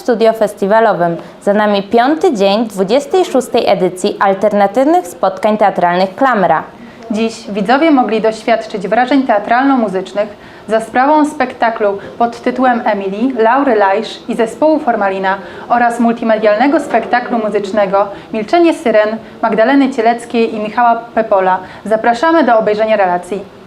Studio festiwalowym. Za nami piąty dzień 26. edycji alternatywnych spotkań teatralnych Klamra. Dziś widzowie mogli doświadczyć wrażeń teatralno-muzycznych za sprawą spektaklu pod tytułem Emily, Laury Lajsz i zespołu Formalina oraz multimedialnego spektaklu muzycznego Milczenie Syren Magdaleny Cieleckiej i Michała Pepola. Zapraszamy do obejrzenia relacji.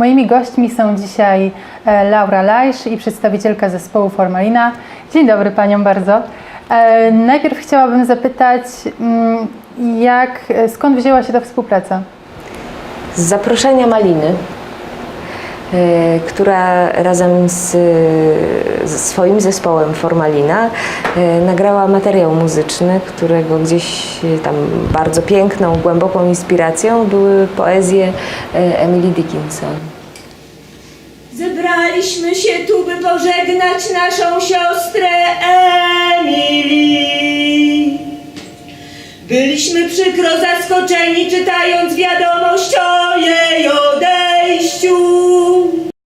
Moimi gośćmi są dzisiaj e, Laura Lajsz i przedstawicielka zespołu Formalina. Dzień dobry Paniom bardzo. E, Najpierw chciałabym zapytać, mm, jak, e, skąd wzięła się ta współpraca? z zaproszenia Maliny, która razem z, z swoim zespołem Formalina nagrała materiał muzyczny, którego gdzieś tam bardzo piękną, głęboką inspiracją były poezje Emily Dickinson. Zebraliśmy się tu, by pożegnać naszą siostrę Emily. Byliśmy przykro zaskoczeni, czytając wiadomość o jej odejściu.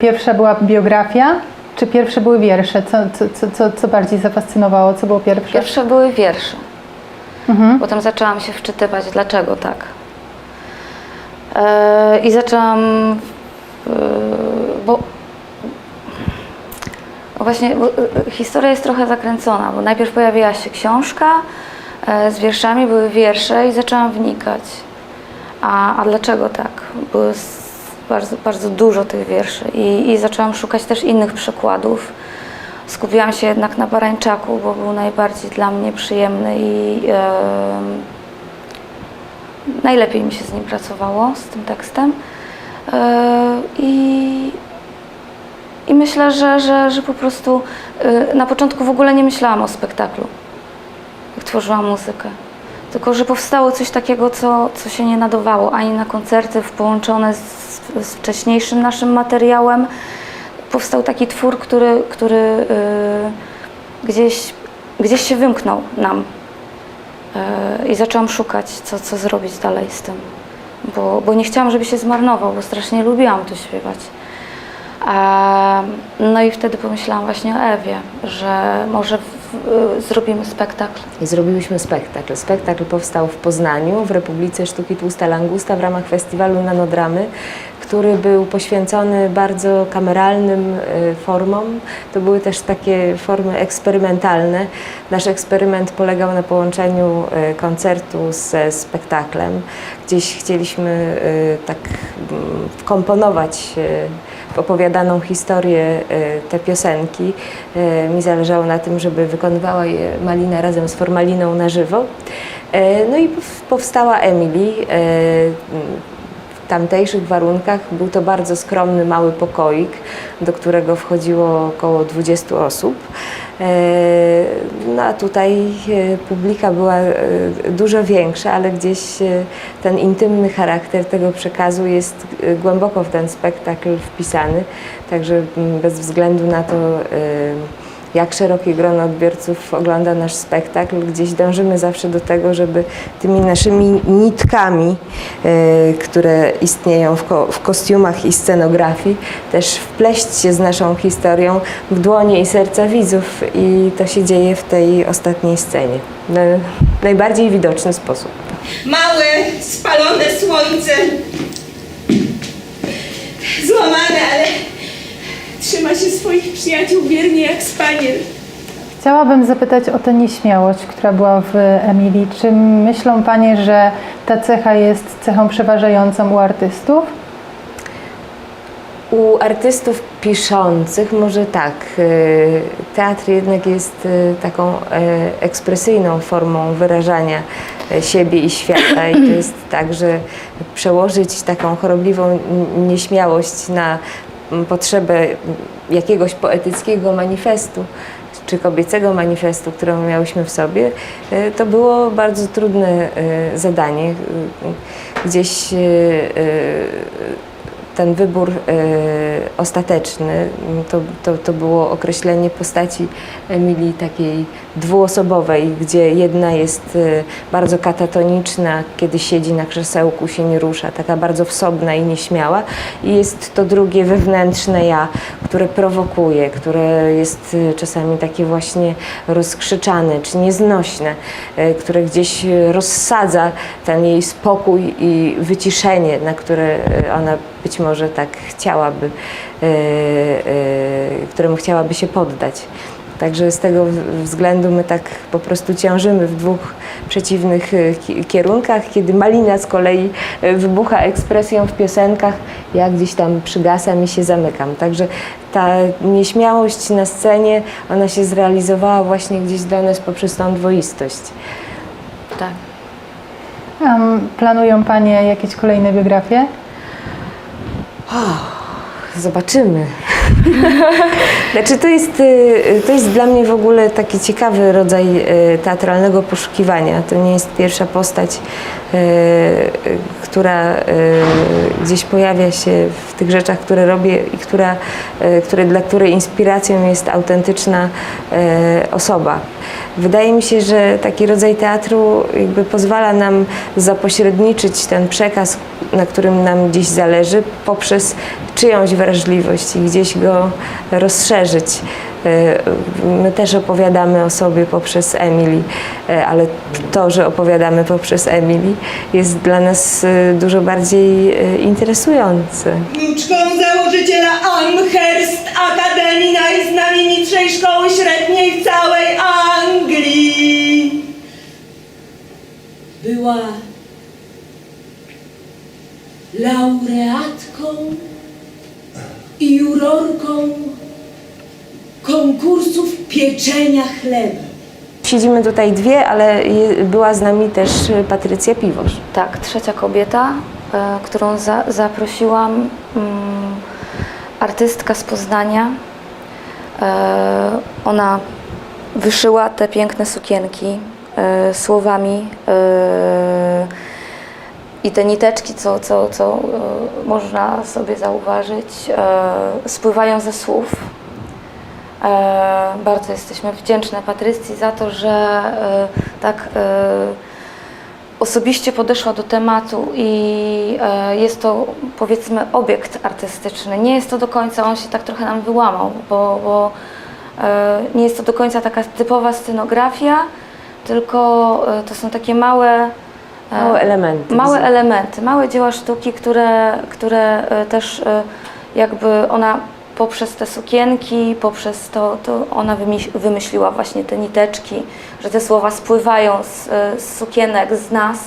Pierwsza była biografia, czy pierwsze były wiersze? Co, co, co, co, bardziej zafascynowało? Co było pierwsze? Pierwsze były wiersze. Potem zaczęłam się wczytywać, dlaczego tak. E, I zaczęłam, e, bo bo właśnie bo, e, historia jest trochę zakręcona, bo najpierw pojawiła się książka e, z wierszami, były wiersze i zaczęłam wnikać. A, a dlaczego tak? Było bardzo, bardzo dużo tych wierszy i, i zaczęłam szukać też innych przykładów. Skupiłam się jednak na Barańczaku, bo był najbardziej dla mnie przyjemny i em, najlepiej mi się z nim pracowało, z tym tekstem. E, I, myślę, że, że, że po prostu e, na początku w ogóle nie myślałam o spektaklu, jak tworzyłam muzykę. Tylko, że powstało coś takiego, co, co się nie nadawało ani na koncerty połączone z, z wcześniejszym naszym materiałem. Powstał taki twór, który, który e, gdzieś, gdzieś się wymknął nam. E, I zaczęłam szukać, co, co zrobić dalej z tym. Bo, bo nie chciałam, żeby się zmarnował, bo strasznie lubiłam to śpiewać. No i wtedy pomyślałam właśnie o Ewie, że może y, zrobimy spektakl. I zrobiłyśmy spektakl. Spektakl powstał w Poznaniu, w Republice Sztuki Tłusta Langusta w ramach festiwalu Nanodramy, który był poświęcony bardzo kameralnym y, formom. To były też takie formy eksperymentalne. Nasz eksperyment polegał na połączeniu y, koncertu ze spektaklem. Gdzieś chcieliśmy y, tak mm, wkomponować w opowiadaną historię te piosenki. Mi zależało na tym, żeby wykonywała je Malina razem z Formaliną na żywo. No i pow- powstała Emily. Tamtejszych warunkach był to bardzo skromny, mały pokoik, do którego wchodziło około 20 osób. E, No a tutaj e, publika była e, dużo większa, ale gdzieś ten intymny charakter tego przekazu jest głęboko w ten spektakl wpisany. Także mm, bez względu na to, jak szerokie grono odbiorców ogląda nasz spektakl, gdzieś dążymy zawsze do tego, żeby tymi naszymi nitkami, e, które istnieją w, ko- w kostiumach i scenografii, też wpleść się z naszą historią w dłonie i serca widzów i to się dzieje w tej ostatniej scenie. W najbardziej widoczny sposób. Małe, spalone słońce. Złamane, ale trzyma się swoich przyjaciół wiernie jak spaniel. Chciałabym zapytać o tę nieśmiałość, która była w Emilii. Czy myślą Panie, że ta cecha jest cechą przeważającą u artystów? U artystów piszących może tak. y, Teatr jednak jest y, taką e, ekspresyjną formą wyrażania siebie i świata i to jest tak, że przełożyć taką chorobliwą nieśmiałość na potrzebę jakiegoś poetyckiego manifestu czy kobiecego manifestu, którą miałyśmy w sobie, e, to było bardzo trudne e, zadanie. Y, Gdzieś ten wybór ostateczny to, to, to było określenie postaci Emilii takiej dwuosobowej, gdzie jedna jest e, bardzo katatoniczna, kiedy siedzi na krzesełku, się nie rusza, taka bardzo wsobna i nieśmiała. I jest to drugie wewnętrzne ja, które prowokuje, które jest e, czasami takie właśnie rozkrzyczane czy nieznośne, e, które gdzieś rozsadza ten jej spokój i wyciszenie, na które ona być może tak chciałaby, któremu chciałaby się poddać. Także z tego względu my tak po prostu ciążymy w dwóch przeciwnych ki- kierunkach, kiedy Malina z kolei e, wybucha ekspresją w piosenkach, ja gdzieś tam przygasam i się zamykam. Także ta nieśmiałość na scenie, ona się zrealizowała właśnie gdzieś dla nas poprzez tą dwoistość. Tak. Em, planują Panie jakieś kolejne biografie? Zobaczymy. Znaczy to jest, y, to jest dla mnie w ogóle taki ciekawy rodzaj y, teatralnego poszukiwania. To nie jest pierwsza postać, y, która gdzieś pojawia się w tych rzeczach, które robię i która, które, dla której inspiracją jest autentyczna osoba. Wydaje mi się, że taki rodzaj teatru jakby pozwala nam zapośredniczyć ten przekaz, na którym nam gdzieś zależy, poprzez czyjąś wrażliwość i gdzieś go rozszerzyć. E, My też opowiadamy o sobie poprzez Emily, e, ale to, że opowiadamy poprzez Emily jest dla nas e, dużo bardziej interesujące. Wnuczką założyciela Amherst Akademii najznamienitszej szkoły średniej w całej Anglii. Była laureatką i jurorką konkursów pieczenia chleba. Siedzimy tutaj dwie, ale je- była z nami też e, Patrycja Piwosz. Tak, trzecia kobieta, e, którą za, zaprosiłam, mm, artystka z Poznania. E, ona wyszyła te piękne sukienki e, słowami e, i te niteczki, co, co, co e, można sobie zauważyć, e, spływają ze słów. E, bardzo jesteśmy wdzięczne Patrycji za to, że tak osobiście podeszła do tematu i jest to powiedzmy obiekt artystyczny. Nie jest to do końca, on się tak trochę nam wyłamał, bo, bo nie jest to do końca taka typowa scenografia, tylko to są takie małe Małe elementy. Małe elementy, małe dzieła sztuki, które, które e, też e, jakby ona poprzez te sukienki, poprzez to, to ona wymyś- wymyśliła właśnie te niteczki, że te słowa spływają z, e, z sukienek, z nas.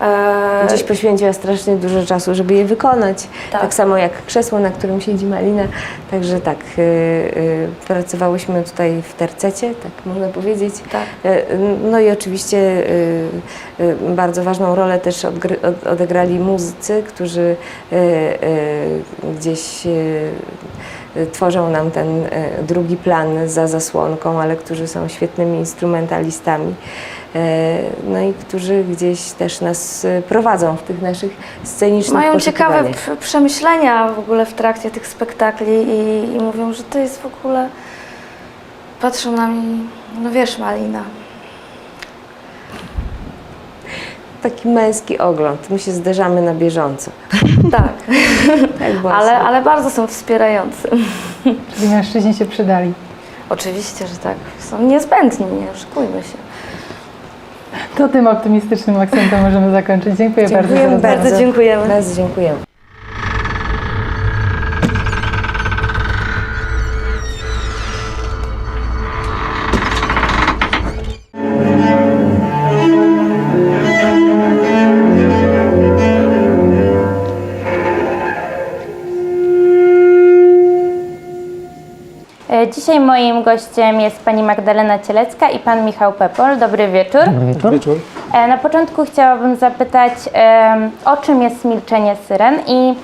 E, Gdzieś poświęciła strasznie dużo czasu, żeby je wykonać. Tak, Tak. samo jak krzesło, na którym siedzi Malina. Także tak, y, y, pracowałyśmy tutaj w tercecie, tak można powiedzieć. Tak. Y, no i oczywiście y, y, bardzo ważną rolę też odgry, od, odegrali muzycy, którzy y, y, gdzieś y, tworzą nam ten y, drugi plan za zasłonką, ale którzy są świetnymi instrumentalistami. E, No i którzy gdzieś też nas e, prowadzą w tych naszych scenicznych mają ciekawe przemyślenia w ogóle w trakcie tych spektakli i, i mówią, że to jest w ogóle... Patrzą na mnie, no wiesz Malina, Taki męski ogląd. My się zderzamy na bieżąco. tak, Tak ale, ale bardzo są wspierający. Czyli mężczyźni się przydali. Oczywiście, że tak. Są niezbędni, nie oszukujmy się. To tym optymistycznym akcentem możemy zakończyć. Dziękuję, bardzo za. Bardzo dziękujemy. Bardzo dziękujemy. Dzisiaj moim gościem jest pani Magdalena Cielecka i pan Michał Pepol. Dobry wieczór. Wieczór. E, Na początku chciałabym zapytać, o czym jest Milczenie Syren i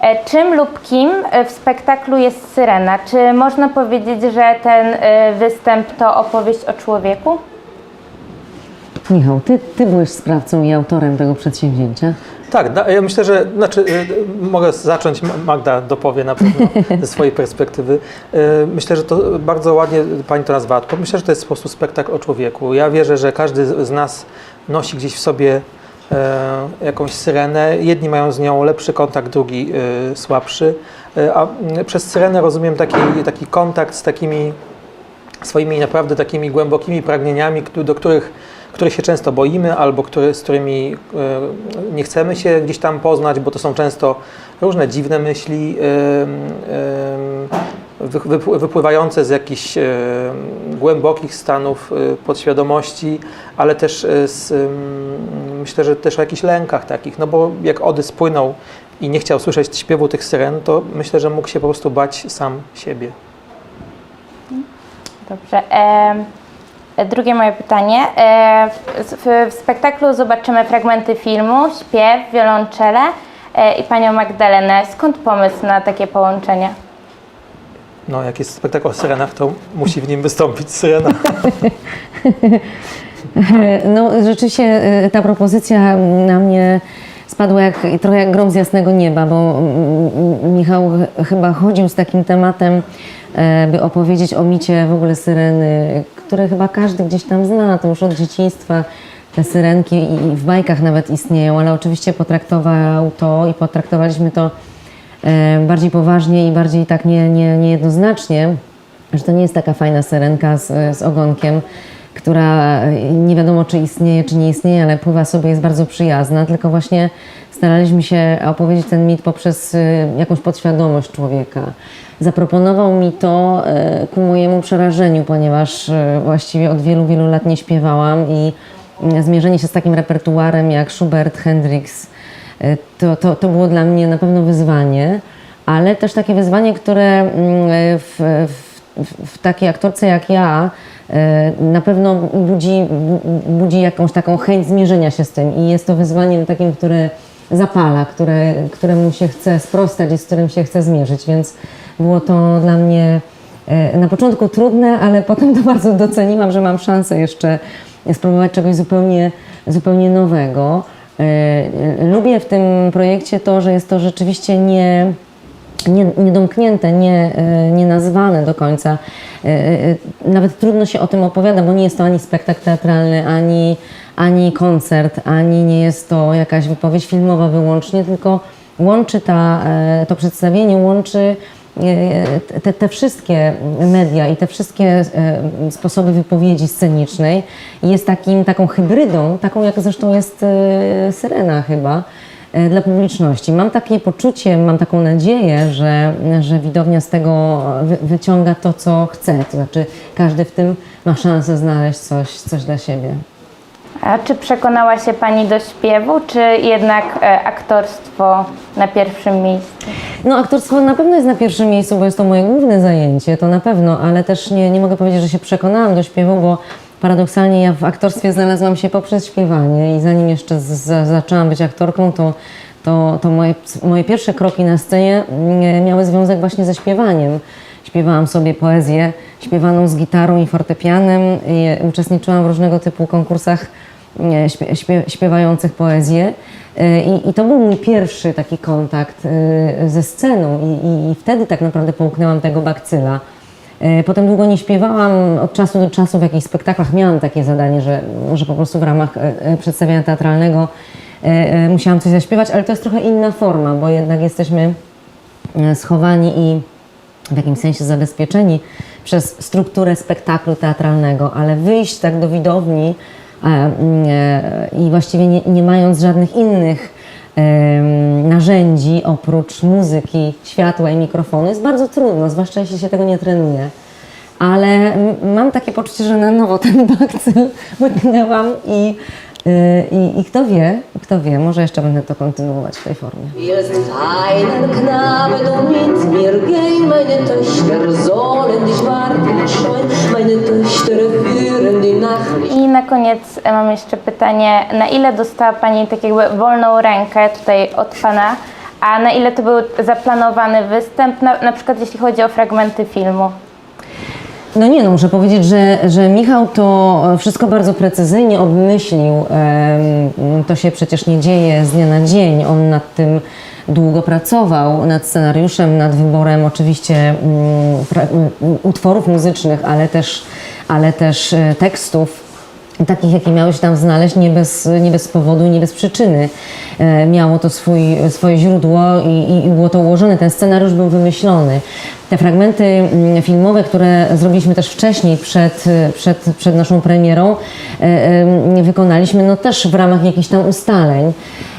e, czym lub kim w spektaklu jest Syrena? Czy można powiedzieć, że ten e, występ to opowieść o człowieku? Michał, ty, ty byłeś sprawcą i autorem tego przedsięwzięcia. Tak, ja myślę, że znaczy, y, mogę zacząć, Ma- Magda dopowie na pewno ze swojej perspektywy. Y, Myślę, że to bardzo ładnie Pani to nazwała. Myślę, że to jest po prostu spektakl o człowieku. Ja wierzę, że każdy z nas nosi gdzieś w sobie e, jakąś syrenę. Jedni mają z nią lepszy kontakt, drugi y, słabszy. Y, A przez syrenę rozumiem taki, taki kontakt z takimi swoimi naprawdę takimi głębokimi pragnieniami, do których, których się często boimy albo które, z którymi e, nie chcemy się gdzieś tam poznać, bo to są często różne dziwne myśli wypływające z jakichś em, głębokich stanów e, podświadomości, ale też e, z, myślę, że też o jakichś lękach takich, no bo jak Ody spłynął i nie chciał słyszeć śpiewu tych syren, to myślę, że mógł się po prostu bać sam siebie. Dobrze. em, drugie moje pytanie. E, w, spektaklu zobaczymy fragmenty filmu, śpiew, wiolonczele e, i panią Magdalenę. Skąd pomysł na takie połączenie? No, jak jest spektakl o syrenach, to musi w nim wystąpić syrena. No rzeczywiście e, ta propozycja na mnie spadła jak, trochę jak grom z jasnego nieba, bo mm, Michał ch- chyba chodził z takim tematem, e, by opowiedzieć o micie w ogóle syreny, które chyba każdy gdzieś tam zna, to już od dzieciństwa. Te syrenki i i w bajkach nawet istnieją, ale oczywiście potraktował to i potraktowaliśmy to e, bardziej poważnie i bardziej tak nie, nie, niejednoznacznie, że to nie jest taka fajna syrenka z, z ogonkiem, która e, nie wiadomo czy istnieje, czy nie istnieje, ale pływa sobie, jest bardzo przyjazna, tylko właśnie staraliśmy się opowiedzieć ten mit poprzez e, jakąś podświadomość człowieka. Zaproponował mi to e, ku mojemu przerażeniu, ponieważ właściwie od wielu, wielu lat nie śpiewałam i mm, zmierzenie się z takim repertuarem jak Schubert, Hendrix, to, to, to było dla mnie na pewno wyzwanie, ale też takie wyzwanie, które mm, w, w, w takiej aktorce jak ja e, na pewno budzi, budzi jakąś taką chęć zmierzenia się z tym i jest to wyzwaniem takim, które zapala, które, któremu się chce sprostać i z którym się chce zmierzyć, więc było to dla mnie e, na początku trudne, ale potem to bardzo doceniłam, że mam szansę jeszcze spróbować czegoś zupełnie, zupełnie nowego. E, Lubię w tym projekcie to, że jest to rzeczywiście nie, nie, niedomknięte, nie, e, nie nazwane do końca. E, e, Nawet trudno się o tym opowiada, bo nie jest to ani spektakl teatralny, ani, ani koncert, ani nie jest to jakaś wypowiedź filmowa wyłącznie, tylko łączy ta, to przedstawienie, łączy te, te wszystkie media i te wszystkie sposoby wypowiedzi scenicznej jest takim, taką hybrydą, taką jak zresztą jest Syrena chyba, dla publiczności. Mam takie poczucie, mam taką nadzieję, że, że widownia z tego wy, wyciąga to, co chce. To znaczy każdy w tym ma szansę znaleźć coś, coś dla siebie. A czy przekonała się pani do śpiewu, czy jednak e, aktorstwo na pierwszym miejscu? No, aktorstwo na pewno jest na pierwszym miejscu, bo jest to moje główne zajęcie, to na pewno, ale też nie, nie mogę powiedzieć, że się przekonałam do śpiewu, bo paradoksalnie ja w aktorstwie znalazłam się poprzez śpiewanie i zanim jeszcze z, z, zaczęłam być aktorką, to, to, to moje, moje pierwsze kroki na scenie mm, miały związek właśnie ze śpiewaniem. Śpiewałam sobie poezję śpiewaną z gitarą i fortepianem i uczestniczyłam w różnego typu konkursach śpie, śpiewających poezję. Y, I, I to był mój pierwszy taki kontakt y, ze sceną i, i, i wtedy tak naprawdę połknęłam tego bakcyla. Y, Potem długo nie śpiewałam, od czasu do czasu w jakichś spektaklach miałam takie zadanie, że, że po prostu w ramach y, y, przedstawienia teatralnego musiałam coś zaśpiewać, ale to jest trochę inna forma, bo jednak jesteśmy schowani i w jakimś sensie zabezpieczeni przez strukturę spektaklu teatralnego, ale wyjść tak do widowni e, mm, e, i właściwie nie, nie mając żadnych innych narzędzi oprócz muzyki, światła i mikrofonu jest bardzo trudno, zwłaszcza jeśli się tego nie trenuje. Ale mam takie poczucie, że na nowo ten bakcyl łyknęłam i, i, i kto wie, kto wie, może jeszcze będę to kontynuować w tej formie. I na koniec e, mam jeszcze pytanie, na ile dostała Pani tak jakby wolną rękę tutaj od Pana, a na ile to był zaplanowany występ, na, na przykład jeśli chodzi o fragmenty filmu? No nie, no muszę powiedzieć, że, że Michał to wszystko bardzo precyzyjnie obmyślił. To się przecież nie dzieje z dnia na dzień. On nad tym długo pracował, nad scenariuszem, nad wyborem oczywiście mm, mm, utworów muzycznych, ale też, ale też e, tekstów takich, jakie miały się tam znaleźć, nie bez, nie bez powodu nie bez przyczyny. E, miało to swój, swoje źródło i, i, i było to ułożone. Ten scenariusz był wymyślony. Te fragmenty mm, filmowe, które zrobiliśmy też wcześniej, przed, przed, przed naszą premierą, e, e, wykonaliśmy no, też w ramach jakichś tam ustaleń.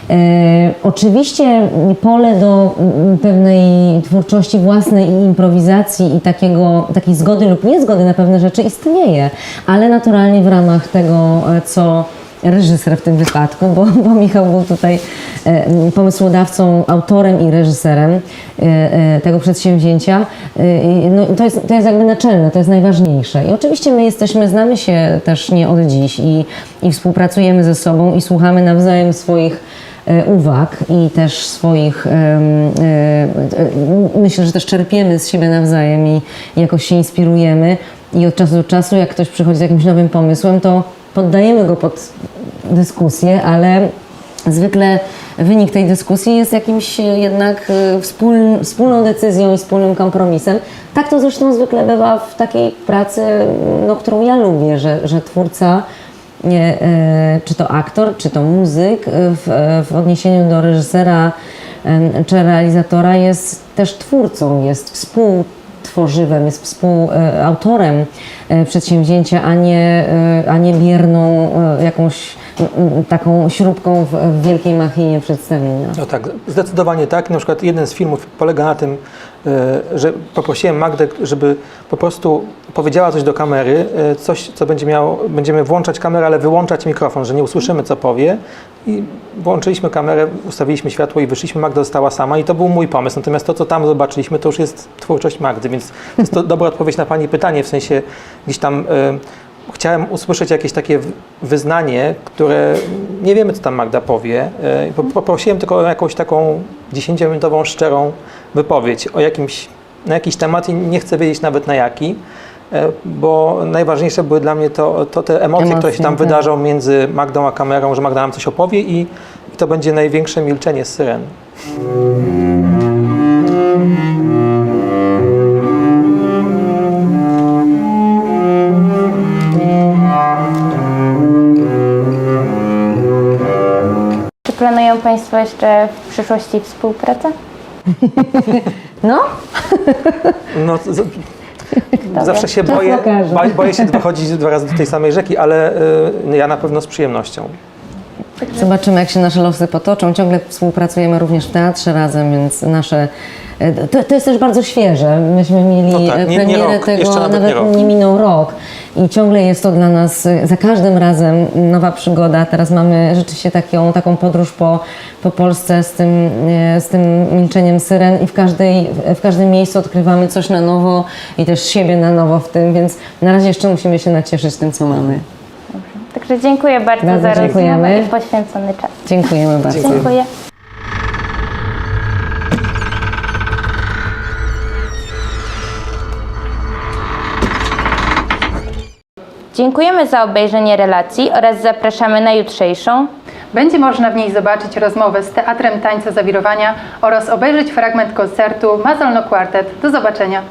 E, oczywiście pole do mm, pewnej twórczości własnej i improwizacji i takiego, takiej zgody lub niezgody na pewne rzeczy istnieje, ale naturalnie w ramach tego, e, co reżyser w tym wypadku, bo, bo Michał był tutaj e, pomysłodawcą, autorem i reżyserem e, e, tego przedsięwzięcia. E, no, to, jest, to jest jakby naczelne, to jest najważniejsze. I oczywiście my jesteśmy, znamy się też nie od dziś i, i współpracujemy ze sobą i słuchamy nawzajem swoich uwag i też swoich, e, e, myślę, że też czerpiemy z siebie nawzajem i jakoś się inspirujemy i od czasu do czasu, jak ktoś przychodzi z jakimś nowym pomysłem, to poddajemy go pod dyskusję, ale zwykle wynik tej dyskusji jest jakimś e, jednak e, wspóln, wspólną decyzją i wspólnym kompromisem. Tak to zresztą zwykle bywa w takiej pracy, no, którą ja lubię, że, że twórca e, czy to aktor, czy to muzyk, e, w, e, w odniesieniu do reżysera e, czy realizatora jest też twórcą, jest współtworzywem, jest współautorem e, przedsięwzięcia, a nie, e, a nie bierną e, jakąś taką śrubką w, wielkiej machinie przedstawienia. No tak, zdecydowanie tak. Na przykład jeden z filmów polega na tym, e, że poprosiłem Magdę, żeby po prostu powiedziała coś do kamery, e, coś, co będzie miało, będziemy włączać kamerę, ale wyłączać mikrofon, że nie usłyszymy, co powie. I włączyliśmy kamerę, ustawiliśmy światło i wyszliśmy. Magda została sama i to był mój pomysł. Natomiast to, co tam zobaczyliśmy, to już jest twórczość Magdy, więc jest to dobra odpowiedź na Pani pytanie, w sensie gdzieś tam e, chciałem usłyszeć jakieś takie wyznanie, które nie wiemy, co tam Magda powie. E, po- Poprosiłem tylko o jakąś taką 10-minutową, szczerą wypowiedź o jakimś, na jakiś temat i nie chcę wiedzieć nawet na jaki, e, bo najważniejsze były dla mnie to, to te emocje, które się Emocje, tam tak. wydarzą między Magdą a kamerą, że Magda nam coś opowie i, i to będzie największe milczenie z syren. Planują Państwo jeszcze w przyszłości współpracę? No, No, z, zawsze się boję, boję się wychodzić dwa razy do tej samej rzeki, ale y, ja na pewno z przyjemnością. Zobaczymy, jak się nasze losy potoczą. Ciągle współpracujemy również w teatrze razem, więc nasze. e, To, to jest też bardzo świeże. Myśmy mieli No tak, nie- nie premierę rok, tego, nawet nawet nie rok. nie minął rok. I ciągle jest to dla nas e, za każdym razem nowa przygoda. Teraz mamy rzeczywiście taką, taką podróż po, po Polsce z tym, e, z tym milczeniem syren i w, każdej, w każdym miejscu odkrywamy coś na nowo i też siebie na nowo w tym, więc na razie jeszcze musimy się nacieszyć tym, co mamy. Także dziękuję bardzo, Bardzo za rozmowę dziękujemy. i poświęcony czas. Dziękujemy bardzo. Dziękuję. Dziękujemy za obejrzenie relacji oraz zapraszamy na jutrzejszą. Będzie można w niej zobaczyć rozmowę z Teatrem Tańca Zawirowania oraz obejrzeć fragment koncertu Mazolno Quartet. Do zobaczenia!